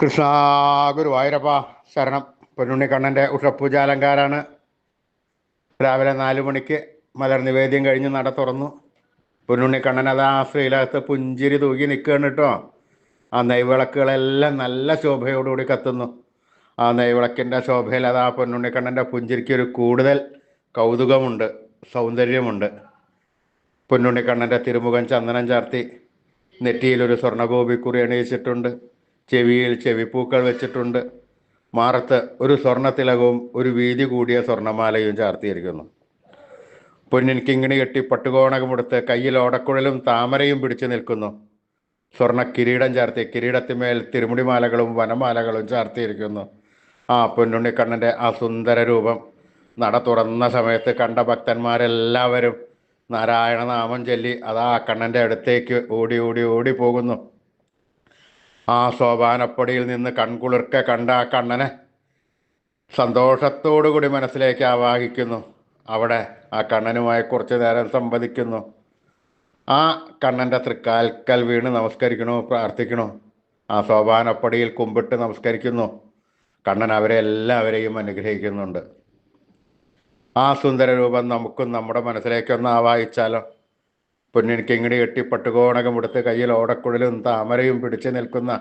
കൃഷ്ണ ഗുരുവായൂരപ്പ ശരണം. പൊന്നുണ്ണിക്കണ്ണന്റെ ഉഷപ്പൂജാലങ്കാരാണ് രാവിലെ നാല് മണിക്ക് മലർ നിവേദ്യം കഴിഞ്ഞ് നട തുറന്നു. പൊന്നുണ്ണിക്കണ്ണൻ അത് ആ ശ്രീലകത്ത് പുഞ്ചിരി തൂക്കി നിൽക്കുകയാണ് കേട്ടോ. ആ നെയ്വിളക്കുകളെല്ലാം നല്ല ശോഭയോടുകൂടി കത്തുന്നു. ആ നെയ്വിളക്കിന്റെ ശോഭയിൽ അത് ആ പൊന്നുണ്ണിക്കണ്ണന്റെ പുഞ്ചിരിക്ക് ഒരു കൂടുതൽ കൗതുകമുണ്ട് സൗന്ദര്യമുണ്ട്. പൊന്നുണ്ണിക്കണ്ണന്റെ തിരുമുഖം ചന്ദനം ചാർത്തി നെറ്റിയിലൊരു സ്വർണഗോപിക്കുറി അണിയിച്ചിട്ടുണ്ട്. ചെവിയിൽ ചെവിപ്പൂക്കൾ വെച്ചിട്ടുണ്ട്. മാറത്ത് ഒരു സ്വർണത്തിലകവും ഒരു വീതി കൂടിയ സ്വർണമാലയും ചാർത്തിയിരിക്കുന്നു. പൊന്നിൻ കിങ്ങിണി കെട്ടി പട്ടുകോണകമെടുത്ത് കയ്യിൽ ഓടക്കുഴലും താമരയും പിടിച്ചു നിൽക്കുന്നു. സ്വർണ കിരീടം ചാർത്തി കിരീടത്തിന്മേൽ തിരുമുടിമാലകളും വനമാലകളും ചാർത്തിയിരിക്കുന്നു. ആ പൊന്നുണ്ണിക്കണ്ണന്റെ ആ സുന്ദര രൂപം. നട തുറന്ന സമയത്ത് കണ്ട ഭക്തന്മാരെല്ലാവരും നാരായണ നാമം ചൊല്ലി അതാ കണ്ണന്റെ അടുത്തേക്ക് ഓടി ഓടി ഓടി പോകുന്നു. ആ സോപാനപ്പടിയിൽ നിന്ന് കൺകുളിർക്കെ കണ്ട ആ കണ്ണനെ സന്തോഷത്തോടുകൂടി മനസ്സിലേക്ക് ആവാഹിക്കുന്നു. അവിടെ ആ കണ്ണനുമായി കുറച്ചു നേരം സംവദിക്കുന്നു. ആ കണ്ണന്റെ തൃക്കാൽക്കൽ വീണ് നമസ്കരിക്കണോ പ്രാർത്ഥിക്കണോ? ആ സോപാനപ്പടിയിൽ കുമ്പിട്ട് നമസ്കരിക്കുന്നു. കണ്ണൻ അവരെ എല്ലാവരെയും അനുഗ്രഹിക്കുന്നുണ്ട്. ആ സുന്ദര രൂപം നമുക്കും നമ്മുടെ മനസ്സിലേക്കൊന്ന് ആവാഹിച്ചാലോ? പൊന്നിൻ കിങ്ങിണി കെട്ടി പട്ടുകോണകമെടുത്ത് കയ്യിൽ ഓടക്കുഴലും താമരയും പിടിച്ചു നിൽക്കുന്ന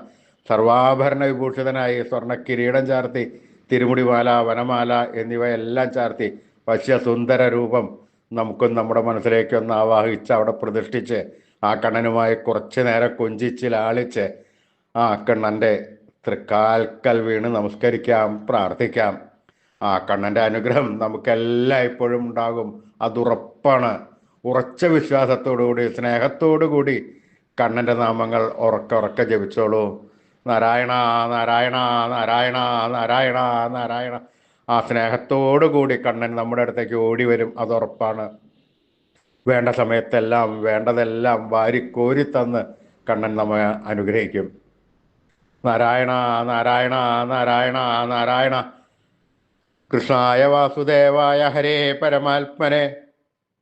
സർവാഭരണ വിഭൂഷിതനായി സ്വർണ കിരീടം ചാർത്തി തിരുമുടിമാല വനമാല എന്നിവയെല്ലാം ചാർത്തി വശ്യ സുന്ദര രൂപം നമുക്കും നമ്മുടെ മനസ്സിലേക്കൊന്ന് ആവാഹിച്ച് അവിടെ പ്രതിഷ്ഠിച്ച് ആ കണ്ണനുമായി കുറച്ചു നേരം കൊഞ്ചിച്ച് ലാളിച്ച് ആ കണ്ണന്റെ തൃക്കാൽക്കൽ വീണ് നമസ്കരിക്കാം പ്രാർത്ഥിക്കാം. ആ കണ്ണന്റെ അനുഗ്രഹം നമുക്കെല്ലാം ഇപ്പോഴും ഉണ്ടാകും. അതുറപ്പാണ്. ഉറച്ച വിശ്വാസത്തോടുകൂടി സ്നേഹത്തോടുകൂടി കണ്ണന്റെ നാമങ്ങൾ ഉറക്ക ഉറക്ക ജപിച്ചോളൂ. നാരായണ നാരായണ നാരായണ നാരായണ നാരായണ. ആ സ്നേഹത്തോടു കൂടി കണ്ണൻ നമ്മുടെ അടുത്തേക്ക് ഓടി വരും അതുറപ്പാണ്. വേണ്ട സമയത്തെല്ലാം വേണ്ടതെല്ലാം വാരിക്കോരി തന്ന് കണ്ണൻ നമ്മെ അനുഗ്രഹിക്കും. നാരായണ നാരായണ നാരായണ നാരായണ. കൃഷ്ണായ വാസുദേവായ ഹരേ പരമാത്മനെ.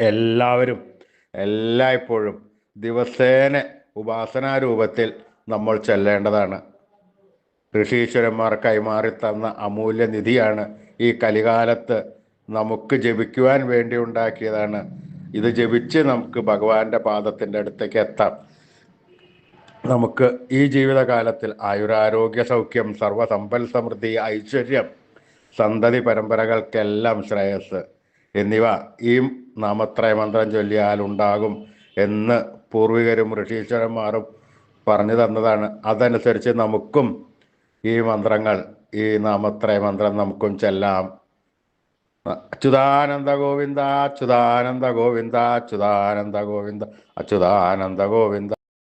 എല്ലാവരും എല്ലായ്പ്പോഴും ദിവസേന ഉപാസനാരൂപത്തിൽ നമ്മൾ ചെല്ലേണ്ടതാണ്. ഋഷീശ്വരന്മാർ കൈമാറി തന്ന അമൂല്യ നിധിയാണ് ഈ കലികാലത്ത് നമുക്ക് ജപിക്കുവാൻ വേണ്ടി ഉണ്ടാക്കിയതാണ്. ഇത് ജപിച്ച് നമുക്ക് ഭഗവാന്റെ പാദത്തിന്റെ അടുത്തേക്ക് എത്താം. നമുക്ക് ഈ ജീവിതകാലത്തിൽ ആയുരാരോഗ്യ സൗഖ്യം സർവസമ്പൽ സമൃദ്ധി ഐശ്വര്യം സന്തതി പരമ്പരകൾക്കെല്ലാം ശ്രേയസ്. എന്നിവ ഈ നാമത്രയ മന്ത്രം ചൊല്ലിയാൽ ഉണ്ടാകും എന്ന് പൂർവികരും ഋഷീശ്വരന്മാരും പറഞ്ഞു തന്നതാണ്. അതനുസരിച്ച് നമുക്കും ഈ മന്ത്രങ്ങൾ ഈ നാമത്രയ മന്ത്രം നമുക്കും ചെല്ലാം. അച്യുതാനന്ദ ഗോവിന്ദ അച്യുതാനന്ദ ഗോവിന്ദ അച്യുതാനന്ദ ഗോവിന്ദ അച്യുതാനന്ദ ഗോവിന്ദ.